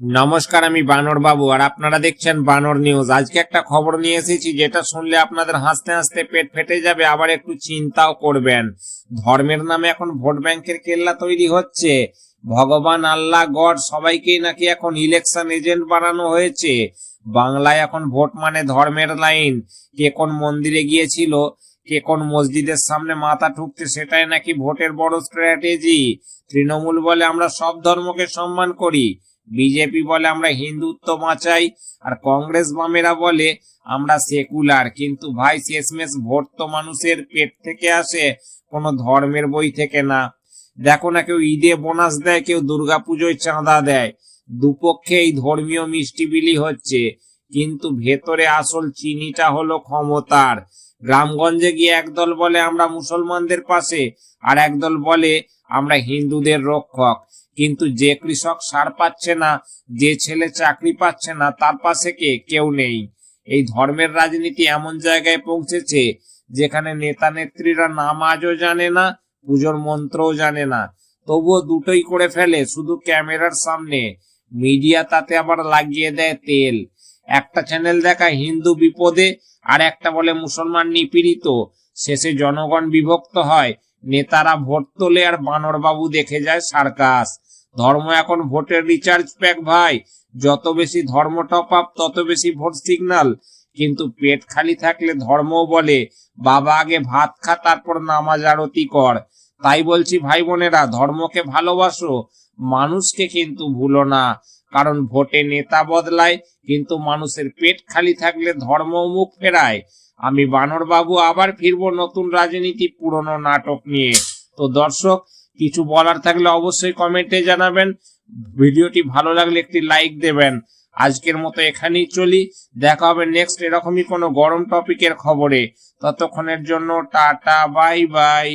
নমস্কার, আমি বানর বাবু, আর আপনারা দেখছেন বানর নিউজ। আজকে একটা খবর নিয়ে এসেছি, যেটা শুনলে আপনাদের হাসতে হাসতে পেট ফেটে যাবে, আবার একটু চিন্তাও করবেন। ধর্মের নামে এখন ভোট ব্যাংকের কেল্লা তৈরি হচ্ছে। ভগবান, আল্লাহ, গড সবাইকেই নাকি এখন ইলেকশন এজেন্ট বানানো হয়েছে। বাংলায় এখন ভোট মানে ধর্মের লাইন। কে কোন মন্দিরে গিয়েছিল, কে কোন মসজিদের সামনে মাথা ঠুকছে, সেটাই নাকি ভোটের বড় স্ট্র্যাটেজি তৃণমূল বলে আমরা সব ধর্মকে সম্মান করি। বিজেপি বলে আমরা হিন্দুত্ব বাঁচাই, আর কংগ্রেস বামেরা বলে আমরা সেকুলার। কিন্তু ভাই, শেষমেশ ভোট তো মানুষের পেট থেকে আসে, কোনো ধর্মের বই থেকে না। দেখো না, কেউ ঈদে বোনাস দেয়, কেউ দুর্গাপুজোয় চাঁদা দেয়। দুপক্ষে এই ধর্মীয় মিষ্টি বিলি হচ্ছে, কিন্তু ভেতরে আসল চিনিটা হলো ক্ষমতার। গ্রামগঞ্জে গিয়ে একদল বলে আমরা মুসলমানদের পাশে, আর একদল বলে আমরা হিন্দুদের রক্ষক। কিন্তু যে কৃষক সার পাচ্ছে না, যে ছেলে চাকরি পাচ্ছে না, তার পাশে কে? কেউ নেই। এই ধর্মের রাজনীতি এমন জায়গায় পৌঁছেছে, যেখানে নেতা নেত্রীরা নাম আজও জানে না, পুজোর মন্ত্রও জানে না। তবুও দুটোই করে ফেলে, শুধু ক্যামেরার সামনে। মিডিয়া তাতে আবার লাগিয়ে দেয় তেল। একটা চ্যানেল দেখায় হিন্দু বিপদে, আর একটা বলে মুসলমান নিপীড়িত। শেষে জনগণ বিভক্ত হয়, নেতারা ভোট তোলে আর বানরবাবু দেখে যায় সার্কাস। ধর্ম এখন ভোটের রিচার্জ প্যাক ভাই। যত বেশি ধর্ম টপ আপ তত বেশি ভোট সিগন্যাল কিন্তু পেট খালি থাকলে ধর্মও বলে, বাবা আগে ভাত খা, তারপর নামাজ আরতি কর। তাই বলছি ভাই বোনেরা, ধর্মকে ভালোবাসো, মানুষকে কিন্তু ভুলো না। কারণ ভোটে নেতা বদলায়, কিন্তু মানুষের পেট খালি থাকলে ধর্ম মুখ ফেরায়। আমি বানর বাবু আবার ফিরবো নতুন রাজনীতি পুরনো নাটক নিয়ে। তো দর্শক, কিছু বলার থাকলে অবশ্যই কমেন্টে জানাবেন। ভিডিওটি ভালো লাগলে একটি লাইক দেবেন। আজকের মতো এখানেই চলি। দেখা হবে নেক্সট এরকমই কোনো গরম টপিকের খবরে। ততক্ষণের জন্য টাটা, বাই বাই।